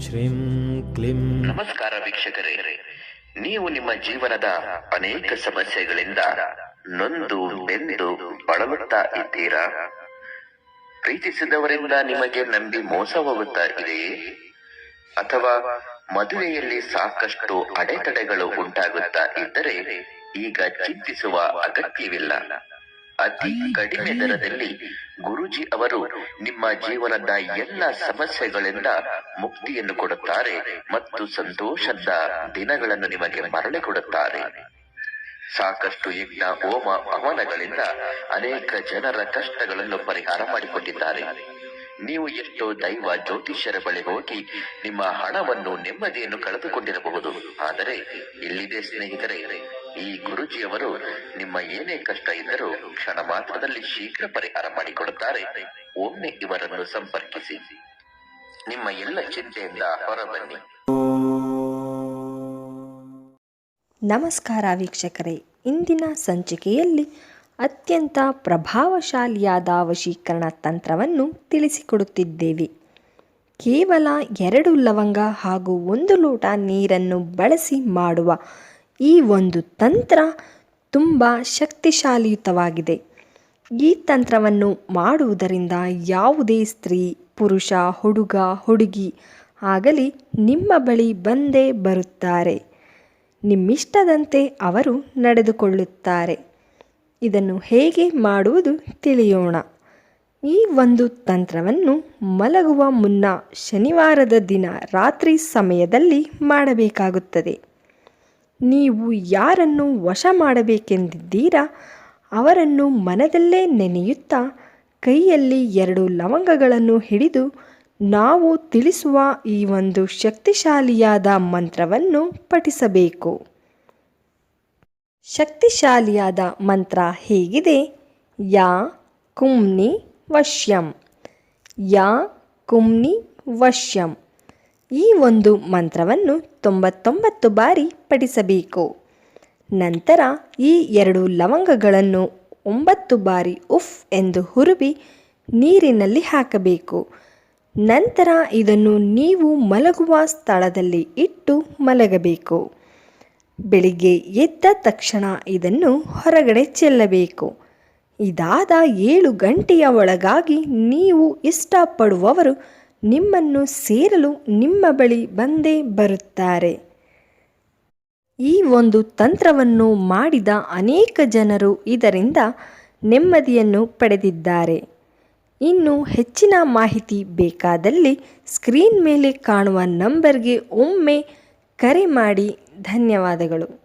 ಶ್ರೀಂ ಕ್ಲಿಂ. ನಮಸ್ಕಾರ ವೀಕ್ಷಕರೇ. ನೀವು ನಿಮ್ಮ ಜೀವನದ ಅನೇಕ ಸಮಸ್ಯೆಗಳಿಂದ ನೊಂದು ಬೆಂದು ಬಳಲುತ್ತಾ ಇದ್ದೀರಾ? ಪ್ರೀತಿಸಿದವರಿಂದ ನಿಮಗೆ ನಂಬಿ ಮೋಸ ಹೋಗುತ್ತಾ ಇದೆಯೇ ಅಥವಾ ಮದುವೆಯಲ್ಲಿ ಸಾಕಷ್ಟು ಅಡೆತಡೆಗಳು ಉಂಟಾಗುತ್ತಾ ಇದ್ದರೆ ಈಗ ಚಿಂತಿಸುವ ಅಗತ್ಯವಿಲ್ಲ. ಅತಿ ಕಡಿಮೆ ದರದಲ್ಲಿ ಗುರುಜಿ ಅವರು ನಿಮ್ಮ ಜೀವನದ ಎಲ್ಲ ಸಮಸ್ಯೆಗಳಿಂದ ಮುಕ್ತಿಯನ್ನು ಕೊಡುತ್ತಾರೆ ಮತ್ತು ಸಂತೋಷದ ದಿನಗಳನ್ನು ನಿಮಗೆ ಮರಳಿ ಕೊಡುತ್ತಾರೆ. ಸಾಕಷ್ಟು ಯಜ್ಞ, ಹೋಮ, ಹವನಗಳಿಂದ ಅನೇಕ ಜನರ ಕಷ್ಟಗಳನ್ನು ಪರಿಹಾರ ಮಾಡಿಕೊಂಡಿದ್ದಾರೆ. ನೀವು ಎಷ್ಟೋ ದೈವ ಜ್ಯೋತಿಷ್ಯರ ಬಳಿ ಹೋಗಿ ನಿಮ್ಮ ಹಣವನ್ನು ನೆಮ್ಮದಿಯನ್ನು ಕಳೆದುಕೊಂಡಿರಬಹುದು. ಆದರೆ ಇಲ್ಲಿದೆ ಸ್ನೇಹಿತರೆ ಈ ಗುರುಜಿಯವರು ನಿಮ್ಮ ಏನೇ ಕಷ್ಟ ಇದ್ದರೂ ಕ್ಷಣ ಮಾತ್ರದಲ್ಲಿ ಶೀಘ್ರ ಪರಿಹಾರ ಮಾಡಿಕೊಡುತ್ತಾರೆ ಒಮ್ಮೆ ಇವರನ್ನು ಸಂಪರ್ಕಿಸಿ. ನಿಮ್ಮ ಎಲ್ಲ ಚಿಂತೆಯಿಂದ ಹೊರಬನ್ನಿ. ನಮಸ್ಕಾರ ವೀಕ್ಷಕರೇ. ಇಂದಿನ ಸಂಚಿಕೆಯಲ್ಲಿ ಅತ್ಯಂತ ಪ್ರಭಾವಶಾಲಿಯಾದ ವಶೀಕರಣ ತಂತ್ರವನ್ನು ತಿಳಿಸಿಕೊಡುತ್ತಿದ್ದೇವೆ. ಕೇವಲ ಎರಡು ಲವಂಗ ಹಾಗೂ ಒಂದು ಲೋಟ ನೀರನ್ನು ಬಳಸಿ ಮಾಡುವ ಈ ಒಂದು ತಂತ್ರ ತುಂಬ ಶಕ್ತಿಶಾಲಿಯುತವಾಗಿದೆ ಈ ತಂತ್ರವನ್ನು ಮಾಡುವುದರಿಂದ ಯಾವುದೇ ಸ್ತ್ರೀ, ಪುರುಷ, ಹುಡುಗ, ಹುಡುಗಿ ಆಗಲಿ ನಿಮ್ಮ ಬಳಿ ಬಂದೇ ಬರುತ್ತಾರೆ. ನಿಮ್ಮಿಷ್ಟದಂತೆ ಅವರು ನಡೆದುಕೊಳ್ಳುತ್ತಾರೆ. ಇದನ್ನು ಹೇಗೆ ಮಾಡುವುದು ತಿಳಿಯೋಣ. ಈ ಒಂದು ತಂತ್ರವನ್ನು ಮಲಗುವ ಮುನ್ನ ಶನಿವಾರದ ದಿನ ರಾತ್ರಿ ಸಮಯದಲ್ಲಿ ಮಾಡಬೇಕಾಗುತ್ತದೆ. ನೀವು ಯಾರನ್ನು ವಶ ಮಾಡಬೇಕೆಂದಿದ್ದೀರಾ? ಅವರನ್ನು ಮನದಲ್ಲೇ ನೆನೆಯುತ್ತಾ ಕೈಯಲ್ಲಿ ಎರಡು ಲವಂಗಗಳನ್ನು ಹಿಡಿದು ನಾವು ತಿಳಿಸುವ ಈ ಒಂದು ಶಕ್ತಿಶಾಲಿಯಾದ ಮಂತ್ರವನ್ನು ಪಠಿಸಬೇಕು. ಶಕ್ತಿಶಾಲಿಯಾದ ಮಂತ್ರ ಹೇಗಿದೆ? ಯಾ ಕುಮ್ನಿ ವಶ್ಯಂ. ಯಾ ಕುಮ್ನಿ ವಶ್ಯಂ. ಈ ಒಂದು ಮಂತ್ರವನ್ನು ತೊಂಬತ್ತೊಂಬತ್ತು ಬಾರಿ ಪಠಿಸಬೇಕು. ನಂತರ ಈ ಎರಡು ಲವಂಗಗಳನ್ನು ಒಂಬತ್ತು ಬಾರಿ ಉಫ್ ಎಂದು ಹುರುಬಿ ನೀರಿನಲ್ಲಿ ಹಾಕಬೇಕು. ನಂತರ ಇದನ್ನು ನೀವು ಮಲಗುವ ಸ್ಥಳದಲ್ಲಿ ಇಟ್ಟು ಮಲಗಬೇಕು. ಬೆಳಿಗ್ಗೆ ಎದ್ದ ತಕ್ಷಣ ಇದನ್ನು ಹೊರಗಡೆ ಚೆಲ್ಲಬೇಕು. ಇದಾದ ಏಳು ಗಂಟೆಯ ಒಳಗಾಗಿ ನೀವು ಇಷ್ಟಪಡುವವರು ನಿಮ್ಮನ್ನು ಸೇರಲು ನಿಮ್ಮ ಬಳಿ ಬಂದೇ ಬರುತ್ತಾರೆ. ಈ ಒಂದು ತಂತ್ರವನ್ನು ಮಾಡಿದ ಅನೇಕ ಜನರು ಇದರಿಂದ ನೆಮ್ಮದಿಯನ್ನು ಪಡೆದಿದ್ದಾರೆ. ಇನ್ನು ಹೆಚ್ಚಿನ ಮಾಹಿತಿ ಬೇಕಾದಲ್ಲಿ ಸ್ಕ್ರೀನ್ ಮೇಲೆ ಕಾಣುವ ನಂಬರ್ಗೆ ಒಮ್ಮೆ ಕರೆ ಮಾಡಿ. ಧನ್ಯವಾದಗಳು.